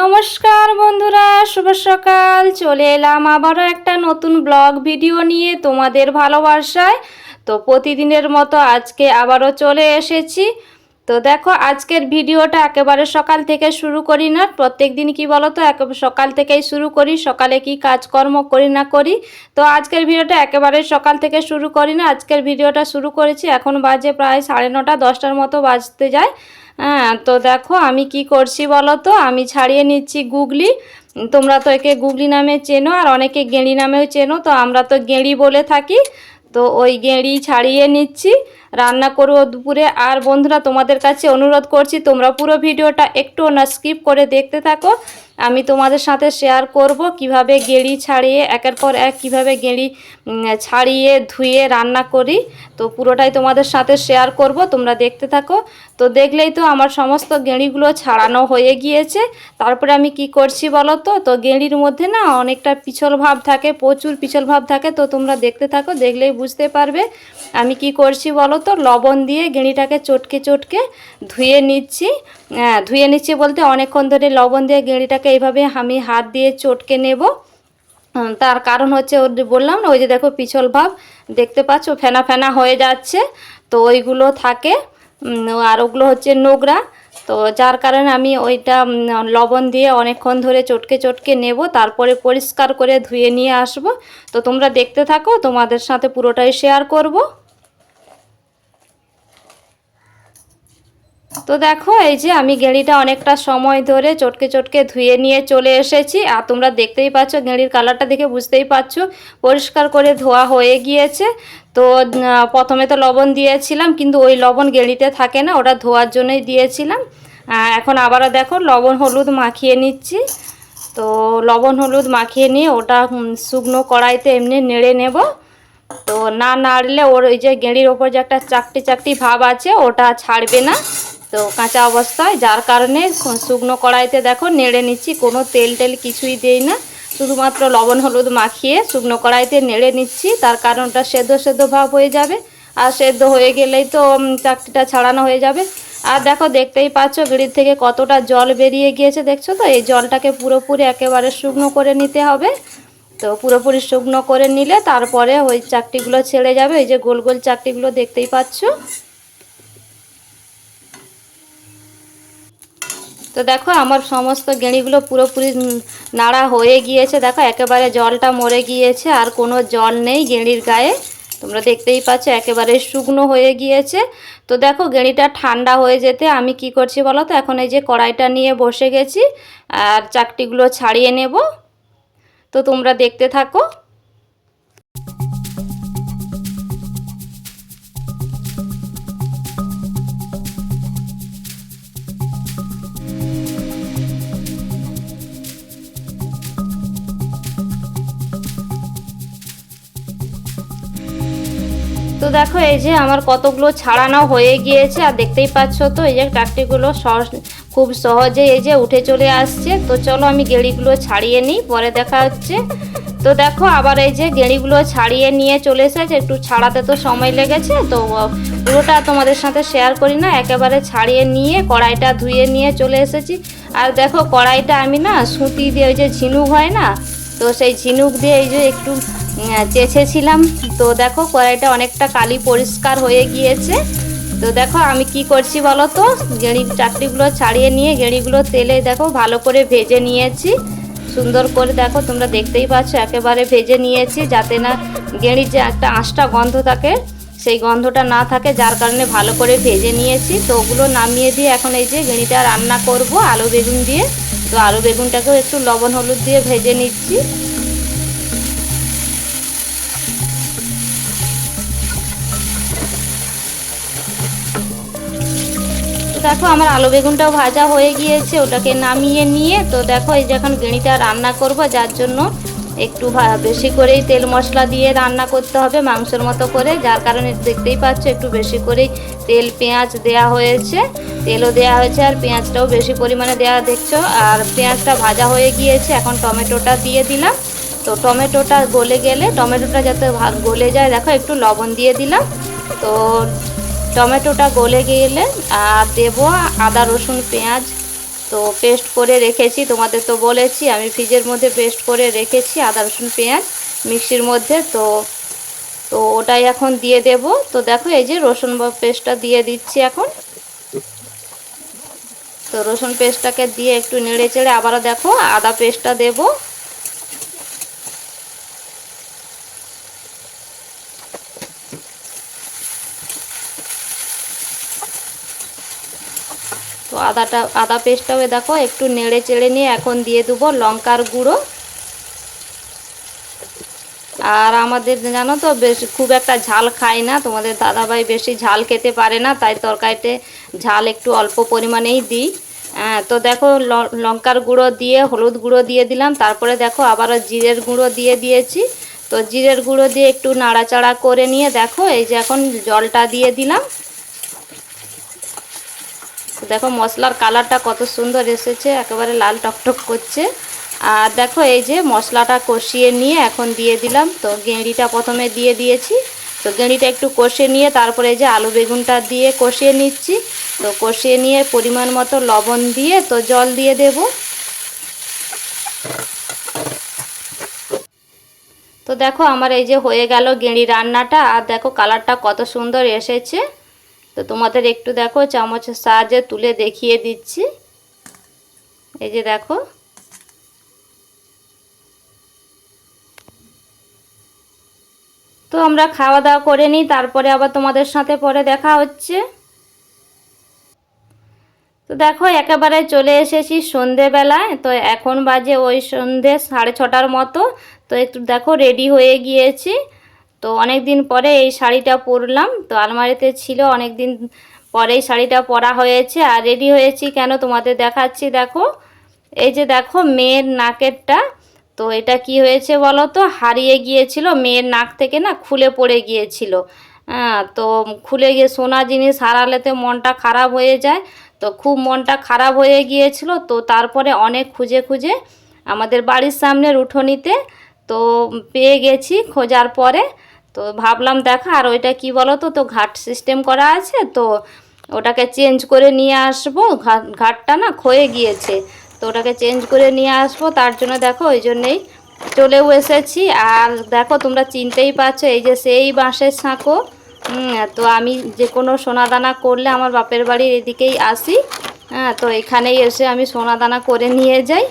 নমস্কার বন্ধুরা, শুভ সকাল। চলে এলাম আবারও একটা নতুন ব্লগ ভিডিও নিয়ে তোমাদের ভালোবাসায়। তো প্রতিদিনের মতো আজকে আবারও চলে এসেছি। তো দেখো, আজকের ভিডিওটা একেবারে সকাল থেকে শুরু করি না। প্রত্যেক দিন কি বলো তো সকাল থেকেই শুরু করি, সকালে কি কাজকর্ম করি না করি। তো আজকের ভিডিওটা একেবারে সকাল থেকে শুরু করি না। আজকের ভিডিওটা শুরু করেছি, এখন বাজে প্রায় সাড়ে নটা, দশটার মতো বাজতে যায়। হ্যাঁ তো দেখো আমি কি করছি বলো তো? আমি ছাড়িয়ে নিচ্ছি গুগলি। তোমরা তো একে গুগলি নামে চেনো আর অনেকে গেঁড়ি নামেও চেনো, তো আমরা তো গেঁড়ি বলে থাকি। তো ওই গেঁড়ি ছাড়িয়ে নিচ্ছি। রান্না করব দুপুরে। আর বন্ধুরা, তোমাদের কাছে অনুরোধ করছি, তোমরা পুরো ভিডিওটা একটু না স্কিপ করে দেখতে থাকো। আমি তোমাদের সাথে শেয়ার করব কীভাবে গেঁড়ি ছাড়িয়ে, একের পর এক কীভাবে গেঁড়ি ছাড়িয়ে, ধুয়ে রান্না করি। তো পুরোটাই তোমাদের সাথে শেয়ার করব, তোমরা দেখতে থাকো। তো দেখলেই তো আমার সমস্ত গেঁড়িগুলো ছাড়ানো হয়ে গিয়েছে। তারপরে আমি কি করছি বলো তো? তো গেঁড়ির মধ্যে না অনেকটা পিছল ভাব থাকে, প্রচুর পিছল ভাব থাকে। তো তোমরা দেখতে থাকো, দেখলেই বুঝতে পারবে। আমি কি করছি বলো তো লবণ দিয়ে গেঁড়িটাকে চটকে চটকে ধুয়ে নিচ্ছি। হ্যাঁ, ধুয়ে নিচ্ছি বলতে অনেকক্ষণ ধরে লবণ দিয়ে গেঁড়িটাকে এইভাবে আমি হাত দিয়ে চটকে নেব। তার কারণ হচ্ছে ওর বললাম না ওই যে দেখো পিছল ভাব দেখতে পাচ্ছ ফেনা ফেনা হয়ে যাচ্ছে। তো ওইগুলো থাকে আর ওগুলো হচ্ছে নোংরা। তো যার কারণে আমি ওইটা লবণ দিয়ে অনেকক্ষণ ধরে চটকে চটকে নেব তারপরে পরিষ্কার করে ধুয়ে নিয়ে আসব। তো তোমরা দেখতে থাকো তোমাদের সাথে পুরোটাই শেয়ার করব। তো দেখো, এই যে আমি গেঁড়িটা অনেকটা সময় ধরে চটকে চটকে ধুয়ে নিয়ে চলে এসেছি। আর তোমরা দেখতেই পাচ্ছ, গেঁড়ির কালারটা দেখে বুঝতেই পারছ, পরিষ্কার করে ধোয়া হয়ে গিয়েছে। তো প্রথমে তো লবণ দিয়েছিলাম, কিন্তু ওই লবণ গেঁড়িতে থাকে না, ওটা ধোয়ার জন্যই দিয়েছিলাম। এখন আবারও দেখো, লবণ, হলুদ মাখিয়ে নিচ্ছি। তো, লবণ, হলুদ মাখিয়ে নিয়ে ওটা শুকনো কড়াইতে এমনি নেড়ে নেব। তো, না নাড়লে ওর ওই যে গেঁড়ির ওপর যে একটা চাকটি চাকটি ভাব আছে, ওটা ছাড়বে না। তো কাঁচা অবস্থায় যার কারণে শুকনো কড়াইতে দেখো নেড়ে নিচ্ছি কোনো তেল টেল কিছুই দেই না। শুধুমাত্র লবণ হলুদ মাখিয়ে শুকনো কড়াইতে নেড়ে নিচ্ছি তার কারণটা সেদ্ধ সেদ্ধ ভাব হয়ে যাবে। আর সেদ্ধ হয়ে গেলেই তো উম, চাকটিটা ছাড়ানো হয়ে যাবে। আর দেখো দেখতেই পাচ্ছ গেড়ির থেকে কতটা জল বেরিয়ে গিয়েছে দেখছ তো? এই জলটাকে পুরোপুরি একেবারে শুকনো করে নিতে হবে। তো পুরোপুরি শুকনো করে নিলে তারপরে ওই চাকটিগুলো ছেড়ে যাবে। ওই যে গোল গোল চাকটিগুলো দেখতেই পাচ্ছ। তো দেখো, আমার সমস্ত গেঁড়িগুলো পুরোপুরি নাড়া হয়ে গিয়েছে। দেখো, একেবারে জলটা মরে গিয়েছে, আর কোনো জল নেই গেঁড়ির গায়ে। তোমরা দেখতেই পাচ্ছ, একেবারে শুকনো হয়ে গিয়েছে। তো দেখো, গেঁড়িটা ঠান্ডা হয়ে যেতে আমি কি করছি বলো তো? এখন এই যে কড়াইটা নিয়ে বসে গেছি, আর চাকটিগুলো ছাড়িয়ে নেব। তো তোমরা দেখতে থাকো। তো দেখো, এই যে আমার কতগুলো ছাড়ানো হয়ে গিয়েছে, আর দেখতেই পাচ্ছ তো, এই যে টাকটিগুলো খুব সহজে এই যে উঠে চলে আসছে। তো চলো আমি গেঁড়িগুলো ছাড়িয়ে নিই, পরে দেখা হচ্ছে। তো দেখো, আবার এই যে গেঁড়িগুলো ছাড়িয়ে নিয়ে চলে এসেছে, একটু ছাড়াতে তো সময় লেগেছে। তো পুরোটা তোমাদের সাথে শেয়ার করি না, একেবারে ছাড়িয়ে নিয়ে কড়াইটা ধুয়ে নিয়ে চলে এসেছি। আর দেখো, কড়াইটা আমি না সুতি দিয়ে, ওই যে ঝিনুক হয় না, তো সেই ঝিনুক দিয়ে এই যে একটু চেঁচেছিলাম। তো দেখো, কড়াইটা অনেকটা কালি পরিষ্কার হয়ে গিয়েছে। তো দেখো, আমি কি করছি বলো তো? গেঁড়ি চাকরিগুলো ছাড়িয়ে নিয়ে গেঁড়িগুলো তেলে দেখো, ভালো করে ভেজে নিয়েছি। সুন্দর করে দেখো, তোমরা দেখতেই পাচ্ছ, একেবারে ভেজে নিয়েছি, যাতে না গেঁড়ির যে একটা আঁশটা গন্ধ থাকে, সেই গন্ধটা না থাকে, যার কারণে ভালো করে ভেজে নিয়েছি। তো ওগুলো নামিয়ে দিয়ে এখন এই যে গেঁড়িটা রান্না করব, আলু বেগুন দিয়ে। তো আলু বেগুনটাকেও একটু লবণ, হলুদ দিয়ে ভেজে নিচ্ছি। দেখো আমার আলু বেগুনটাও ভাজা হয়ে গিয়েছে, ওটাকে নামিয়ে নিয়ে, তো দেখো এই যে এখন গেঁড়িটা রান্না করব, যার জন্য একটু বেশি করেই তেল মশলা দিয়ে রান্না করতে হবে, মাংসের মতো করে, যার কারণে দেখতেই পাচ্ছ একটু বেশি করেই তেল, পেঁয়াজ দেয়া হয়েছে, তেলও দেয়া হয়েছে, আর পেঁয়াজটাও বেশি পরিমাণে দেওয়া দেখছ? আর পেঁয়াজটা ভাজা হয়ে গিয়েছে, এখন টমেটোটা দিয়ে দিলাম, তো টমেটোটা গলে গেলে, টমেটোটা যাতে গলে যায়, দেখো একটু লবণ দিয়ে দিলাম, তো টমেটোটা গলে গেলে, আর দেবো আদা, রসুন, পেঁয়াজ। তো পেস্ট করে রেখেছি, তোমাদের তো বলেছি, আমি ফ্রিজের মধ্যে পেস্ট করে রেখেছি আদা, রসুন, পেঁয়াজ মিক্সির মধ্যে। তো তো ওটাই এখন দিয়ে দেব। তো দেখো, এই যে রসুন পেস্টটা দিয়ে দিচ্ছি এখন। তো রসুন পেস্টটাকে দিয়ে একটু নেড়ে চেড়ে আবারও দেখো, আদা পেস্টটা দেব। তো আদাটা, আদা পেস্টটাও দেখো, একটু নেড়ে চেড়ে নিয়ে এখন দিয়ে দেবো লঙ্কার গুঁড়ো। আর আমাদের জানো তো, বেশ খুব একটা ঝাল খাই না, তোমাদের দাদাভাই বেশি ঝাল খেতে পারে না, তাই তরকারিতে ঝাল একটু অল্প পরিমাণেই দিই। হ্যাঁ তো দেখো লঙ্কার গুঁড়ো দিয়ে, হলুদ গুঁড়ো দিয়ে দিলাম, তারপরে দেখো আবারও জিরের গুঁড়ো দিয়ে দিয়েছি। তো জিরের গুঁড়ো দিয়ে একটু নাড়াচাড়া করে নিয়ে দেখো, এই যে এখন জলটা দিয়ে দিলাম। দেখো মশলার কালারটা কত সুন্দর এসেছে, একেবারে লাল টকটক করছে। আর দেখো এই যে মশলাটা কষিয়ে নিয়ে এখন দিয়ে দিলাম। তো গেঁড়িটা প্রথমে দিয়ে দিয়েছি। তো গেঁড়িটা একটু কষিয়ে নিয়ে তারপরে এই যে আলু বেগুনটা দিয়ে কষিয়ে নিচ্ছি। তো কষিয়ে নিয়ে পরিমাণ মতো লবণ দিয়ে তো জল দিয়ে দেব। তো দেখো আমার এই যে হয়ে গেল গেঁড়ি রান্নাটা। আর দেখো কালারটা কত সুন্দর এসেছে। তো তোমাদের একটু দেখো চামচের সাহায্যে তুলে দেখিয়ে দিচ্ছি। এই যে দেখো। তো আমরা খাওয়া দাওয়া করে নিই, তারপরে আবার তোমাদের সাথে পরে দেখা হচ্ছে। তো দেখো, একেবারে চলে এসেছি সন্ধেবেলায়, তো এখন বাজে ওই সন্ধে সাড়ে ছটার মতো। তো একটু দেখো রেডি হয়ে গিয়েছি। তো অনেক দিন পরে এই শাড়িটা পরলাম। তো আলমারিতে ছিল অনেক দিন পরে এই শাড়িটা পরা হয়েছে। আর রেডি হয়েছি কেন তোমাদের দেখাচ্ছি দেখো। এই যে দেখো মেয়ের নাকেরটা। তো এটা কি হয়েছে বলো তো? হারিয়ে গিয়েছিল, মেয়ের নাক থেকে না খুলে পড়ে গিয়েছিল। হ্যাঁ তো খুলে গিয়ে সোনা জিনিস হারালেতে মনটা খারাপ হয়ে যায়। তো খুব মনটা খারাপ হয়ে গিয়েছিল। তো তারপরে অনেক খুঁজে খুঁজে আমাদের বাড়ির সামনের উঠোনিতে তো পেয়ে গেছি খোঁজার পরে। তো ভাবলাম দেখা, আর ওইটা কি বলো তো তো ঘাট সিস্টেম করা আছে, তো ওটাকে চেঞ্জ করে নিয়ে আসব। ঘাটটা না ক্ষয়ে গিয়েছে, তো ওটাকে চেঞ্জ করে নিয়ে আসব। তার জন্য দেখো, ওই জন্যেই চলেও এসেছি। আর দেখো, তোমরা চিনতেই পারছ, এই যে সেই বাঁশের সাঁকো তো আমি যে কোনো সোনাদানা করলে আমার বাপের বাড়ির এদিকেই আসি। হ্যাঁ তো এখানেই এসে আমি সোনাদানা করে নিয়ে যাই।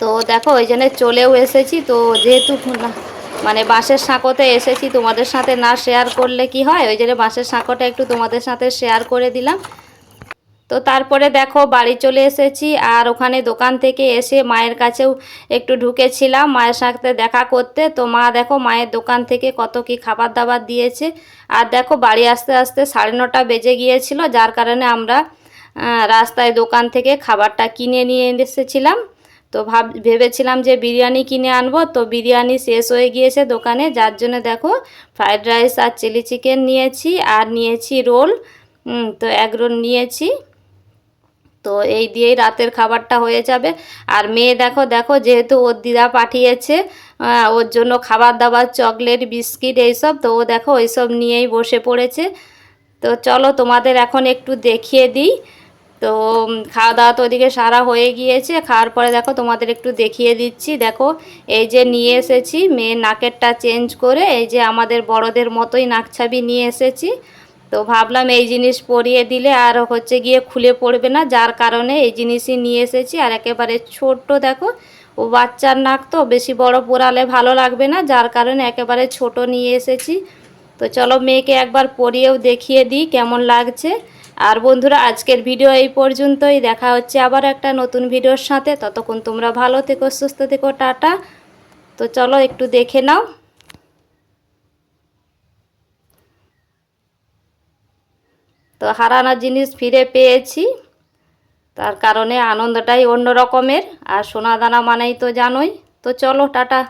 তো দেখো, ওই জন্য চলেও এসেছি। তো যেহেতু মানে বাঁশের সাঁকোতে এসেছি, তোমাদের সাথে না শেয়ার করলে কি হয়? ওই জন্য বাঁশের সাঁকোটা একটু তোমাদের সাথে শেয়ার করে দিলাম। তো তারপরে দেখো, বাড়ি চলে এসেছি আর ওখানে দোকান থেকে এসে মায়ের কাছেও একটু ঢুকেছিলাম। মায়ের সাথে দেখা করতে, তো মা দেখো মায়ের দোকান থেকে কত কি খাবার দাবার দিয়েছে। আর দেখো, বাড়ি আসতে আসতে সাড়ে নটা বেজে গিয়েছিল, যার কারণে আমরা রাস্তায় দোকান থেকে খাবারটা কিনে নিয়ে এসেছিলাম। তো ভাব, ভেবেছিলাম যে বিরিয়ানি কিনে আনব, তো বিরিয়ানি শেষ হয়ে গিয়েছে দোকানে। যার জন্য দেখো ফ্রায়েড রাইস আর চিলি চিকেন নিয়েছি, আর নিয়েছি রোল তো এক রোল নিয়েছি। তো এই দিয়েই রাতের খাবারটা হয়ে যাবে। আর মেয়ে দেখো দেখো, যেহেতু ওর দিদা পাঠিয়েছে ওর জন্য খাবার দাবার, চকলেট, বিস্কিট এইসব, তো ও দেখো, ওইসব নিয়েই বসে পড়েছে। তো চলো তোমাদের এখন একটু দেখিয়ে দিই। তো খাওয়া দাওয়া তো ওদিকে সারা হয়ে গিয়েছে। খাওয়ার পরে দেখো তোমাদের একটু দেখিয়ে দিচ্ছি। দেখো, এই যে নিয়ে এসেছি, মেয়ের নাকেরটা চেঞ্জ করে এই যে আমাদের বড়দের মতোই নাকছাবি নিয়ে এসেছি। তো ভাবলাম এই জিনিস পরিয়ে দিলে আর হচ্ছে গিয়ে খুলে পড়বে না। যার কারণে এই জিনিসই নিয়ে এসেছি। আর একেবারে ছোট্ট দেখো, ও বাচ্চার নাক তো বেশি বড় পোড়ালে ভালো লাগবে না। যার কারণে একেবারে ছোট নিয়ে এসেছি। তো চলো মেয়েকে একবার পরিয়েও দেখিয়ে দিই কেমন লাগছে। আর বন্ধুরা, আজকের ভিডিও এই পর্যন্তই। দেখা হচ্ছে আবার একটা নতুন ভিডিওর সাথে। ততক্ষণ তোমরা ভালো থেকো, সুস্থ থেকো, টাটা। তো চলো একটু দেখে নাও। তো হারানো জিনিস ফিরে পেয়েছি। তার কারণে আনন্দটাই অন্য রকমের আর সোনা দানা মানেই তো জানোই। তো চলো, টাটা।